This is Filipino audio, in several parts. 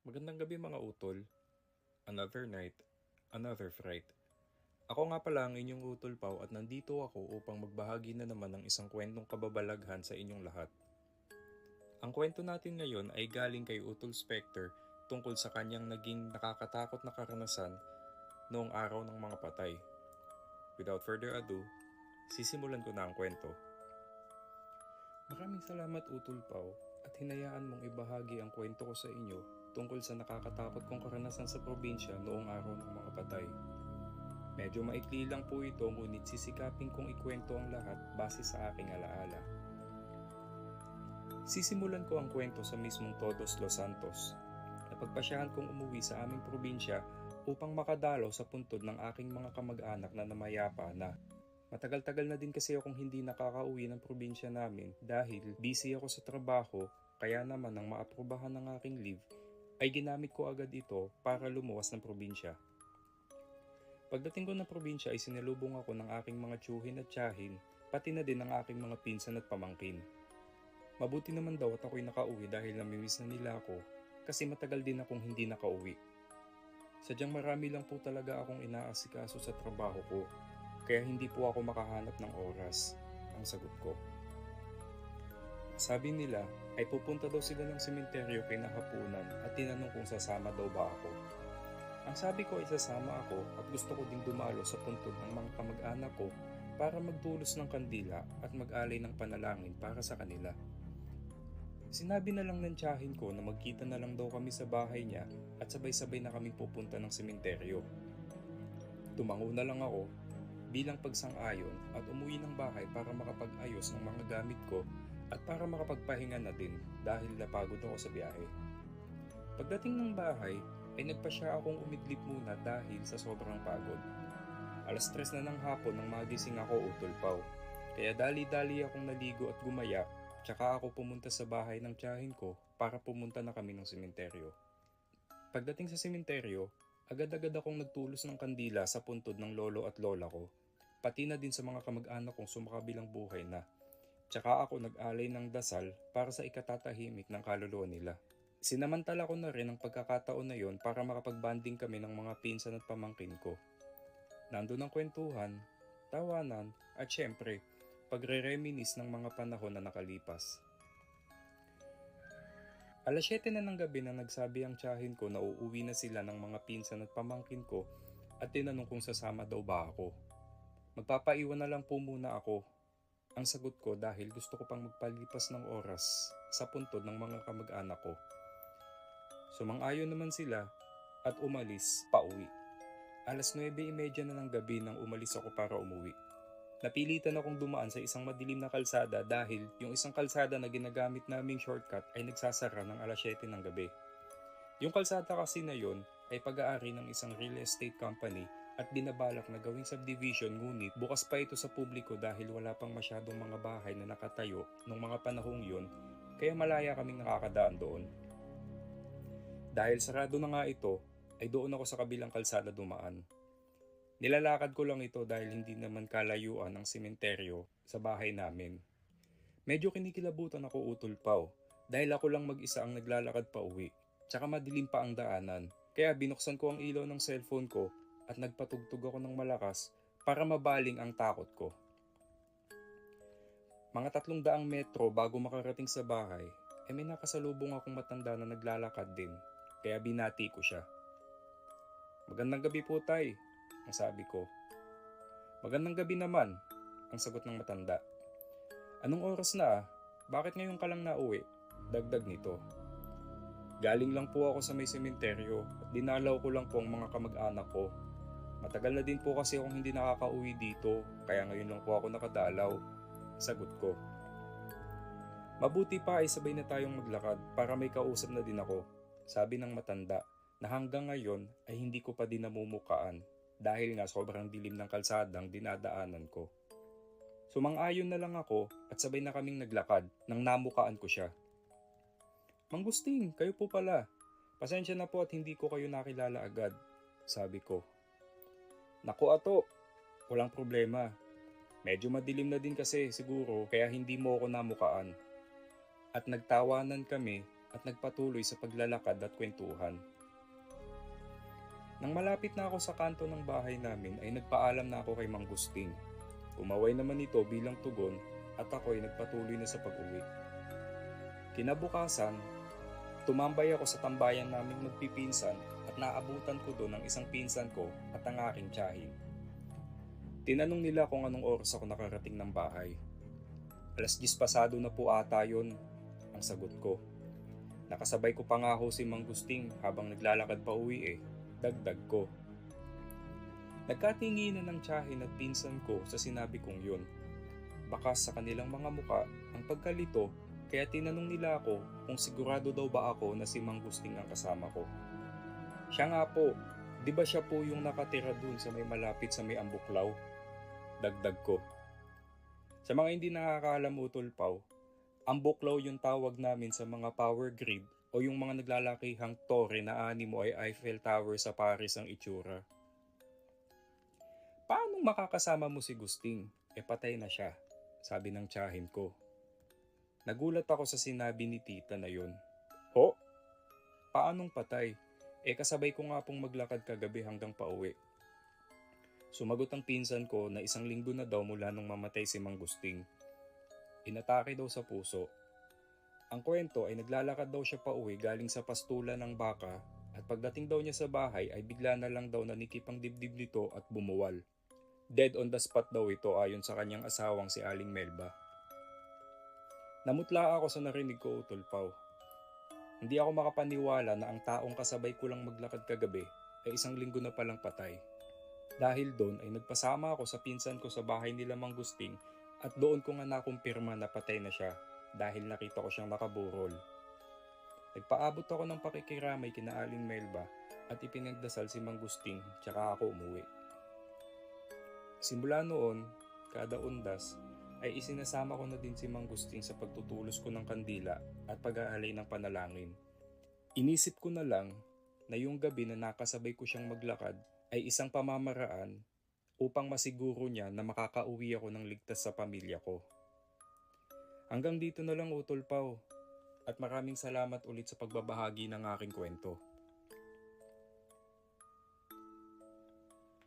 Magandang gabi mga utol. Another night, another fright. Ako nga pala ang inyong utol Pau at nandito ako upang magbahagi na naman ng isang kwentong kababalaghan sa inyong lahat. Ang kwento natin ngayon ay galing kay Utol Specter tungkol sa kanyang naging nakakatakot na karanasan noong araw ng mga patay. Without further ado, sisimulan ko na ang kwento. Maraming salamat Utol Pau at hinayaan mong ibahagi ang kwento ko sa inyo tungkol sa nakakatakot kong karanasan sa probinsya noong araw ng mga patay. Medyo maikli lang po ito ngunit sisikapin kong ikwento ang lahat base sa aking alaala. Sisimulan ko ang kwento sa mismong Todos Los Santos. Napagpasyahan kong umuwi sa aming probinsya upang makadalaw sa puntod ng aking mga kamag-anak na namayapa na. Matagal-tagal na din kasi akong hindi nakakauwi ng probinsya namin dahil busy ako sa trabaho kaya naman nang maaprubahan ng aking leave ay ginamit ko agad ito para lumuwas ng probinsya. Pagdating ko ng probinsya ay sinalubong ako ng aking mga tsuhin at tiyahin, pati na din ng aking mga pinsan at pamangkin. Mabuti naman daw at ako'y nakauwi dahil namimiss na nila ako kasi matagal din akong hindi nakauwi. Sadyang marami lang po talaga akong inaasikaso sa trabaho ko, kaya hindi po ako makahanap ng oras, ang sagot ko. Sabi nila ay pupunta daw sila ng sementeryo kinahapunan at tinanong kung sasama daw ba ako. Ang sabi ko ay sasama ako at gusto ko ding dumalo sa puntod ng mga kamag-anak ko para magtulos ng kandila at mag-alay ng panalangin para sa kanila. Sinabi na lang ng tiyahin ko na magkita na lang daw kami sa bahay niya at sabay-sabay na kami pupunta ng sementeryo. Tumango na lang ako bilang pagsang-ayon at umuwi ng bahay para makapag-ayos ng mga gamit ko at para makapagpahinga na din dahil napagod ako sa biyahe. Pagdating ng bahay ay nagpasya akong umidlip muna dahil sa sobrang pagod. Alas tres na ng hapon nang magising ako utulpaw. Kaya dali-dali akong naligo at gumaya tsaka ako pumunta sa bahay ng tiyahin ko para pumunta na kami ng sementeryo. Pagdating sa sementeryo, agad-agad akong nagtulos ng kandila sa puntod ng lolo at lola ko, pati na din sa mga kamag-anak kong sumakabilang buhay na. Tsaka ako nag-alay ng dasal para sa ikatatahimik ng kaluluwa nila. Sinamantala ko na rin ang pagkakataon na yon para makapagbanding kami ng mga pinsan at pamangkin ko. Nandun ang kwentuhan, tawanan, at syempre, pagre-reminis ng mga panahon na nakalipas. Alas 7 na ng gabi na nagsabi ang tiyahin ko na uuwi na sila ng mga pinsan at pamangkin ko at tinanong kung sasama daw ba ako. Magpapaiwan na lang po muna ako. Ang sagot ko dahil gusto ko pang magpalipas ng oras sa puntod ng mga kamag-anak ko. Sumang-ayon naman sila at umalis pa uwi. Alas 9.30 na ng gabi nang umalis ako para umuwi. Napilitan akong dumaan sa isang madilim na kalsada dahil yung isang kalsada na ginagamit naming shortcut ay nagsasara ng alas 7 ng gabi. Yung kalsada kasi na yon ay pag-aari ng isang real estate company at binabalak na gawing subdivision ngunit bukas pa ito sa publiko dahil wala pang masyadong mga bahay na nakatayo nung mga panahong yon kaya malaya kaming nakakadaan doon. Dahil sarado na nga ito, ay doon ako sa kabilang kalsada dumaan. Nilalakad ko lang ito dahil hindi naman kalayuan ang sementeryo sa bahay namin. Medyo kinikilabutan ako utol paw dahil ako lang mag-isa ang naglalakad pa uwi. Tsaka madilim pa ang daanan. Kaya binuksan ko ang ilaw ng cellphone ko at nagpatugtog ako ng malakas para mabaling ang takot ko. Mga tatlong daang metro bago makarating sa bahay, ay may nakasalubong akong matanda na naglalakad din, kaya binati ko siya. Magandang gabi po tay, ang sabi ko. Magandang gabi naman, ang sagot ng matanda. Anong oras na ah? Bakit ngayon ka lang nauwi? Dagdag nito. Galing lang po ako sa may sementeryo at dinalaw ko lang po ang mga kamag-anak ko. Matagal na din po kasi akong hindi nakakauwi dito, kaya ngayon lang po ako nakadalaw. Sagot ko. Mabuti pa ay sabay na tayong maglakad para may kausap na din ako. Sabi ng matanda na hanggang ngayon ay hindi ko pa din namumukaan dahil nga sobrang dilim ng kalsadang dinadaanan ko. Sumang-ayon na lang ako at sabay na kaming naglakad nang namukaan ko siya. Manggusting, kayo po pala. Pasensya na po at hindi ko kayo nakilala agad, sabi ko. Naku ato, walang problema. Medyo madilim na din kasi siguro kaya hindi mo ako namukaan. At nagtawanan kami at nagpatuloy sa paglalakad at kwentuhan. Nang malapit na ako sa kanto ng bahay namin ay nagpaalam na ako kay Mang Gusting. Umaway naman ito bilang tugon at ako ay nagpatuloy na sa pag-uwi. Kinabukasan, tumambay ako sa tambayan naming magpipinsan at naabutan ko doon ang isang pinsan ko at ang aking tiyahin. Tinanong nila kung anong oras ako nakarating ng bahay. Alas 10 pasado na po ata yun, ang sagot ko. Nakasabay ko pa nga ho si Mang Gusting habang naglalakad pa uwi eh, dagdag ko. Nagkatinginan ng tiyahin at pinsan ko sa sinabi kong yun. Baka sa kanilang mga muka ang pagkalito kaya tinanong nila ako kung sigurado daw ba ako na si Mang Gusting ang kasama ko. Siya nga po, di ba siya po yung nakatira dun sa may malapit sa may ambuklaw? Dagdag ko. Sa mga hindi nakakaalam utol paw, ambuklaw yung tawag namin sa mga power grid o yung mga naglalakihang tore na animo ay Eiffel Tower sa Paris ang itsura. Paano makakasama mo si Gusting? E patay na siya, sabi ng tiyahin ko. Nagulat ako sa sinabi ni tita na yon. Ho? Paanong patay? Eh kasabay ko nga pong maglakad kagabi hanggang pauwi. Sumagot ang pinsan ko na isang linggo na daw mula nung mamatay si Mang Gusting. Inatake daw sa puso. Ang kwento ay naglalakad daw siya pauwi galing sa pastulan ng baka at pagdating daw niya sa bahay ay bigla na lang daw nanikip ang dibdib nito at bumuwal. Dead on the spot daw ito ayon sa kanyang asawang si Aling Melba. Namutla ako sa narinig ko utol paw. Hindi ako makapaniwala na ang taong kasabay ko lang maglakad kagabi ay isang linggo na palang patay. Dahil doon ay nagpasama ako sa pinsan ko sa bahay nila Mang Gusting at doon ko nga nakumpirma na patay na siya dahil nakita ko siyang nakaburol. Nagpaabot ako ng pakikiramay kina Aling Melba at ipinagdasal si Mang Gusting tsaka ako umuwi. Simula noon, kada undas, ay isinasama ko na din si Mang Gusting sa pagtutulos ko ng kandila at pag-aalay ng panalangin. Inisip ko na lang na yung gabi na nakasabay ko siyang maglakad ay isang pamamaraan upang masiguro niya na makakauwi ako ng ligtas sa pamilya ko. Hanggang dito na lang utol paw at maraming salamat ulit sa pagbabahagi ng aking kwento.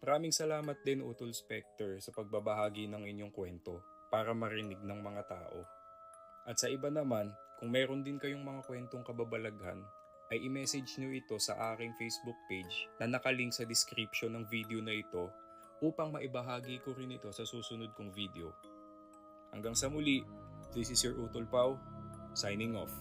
Maraming salamat din Utol Specter sa pagbabahagi ng inyong kwento para marinig ng mga tao. At sa iba naman, kung meron din kayong mga kwentong kababalaghan, ay i-message nyo ito sa aking Facebook page na nakalink sa description ng video na ito upang maibahagi ko rin ito sa susunod kong video. Hanggang sa muli, this is your Utol Pau, signing off.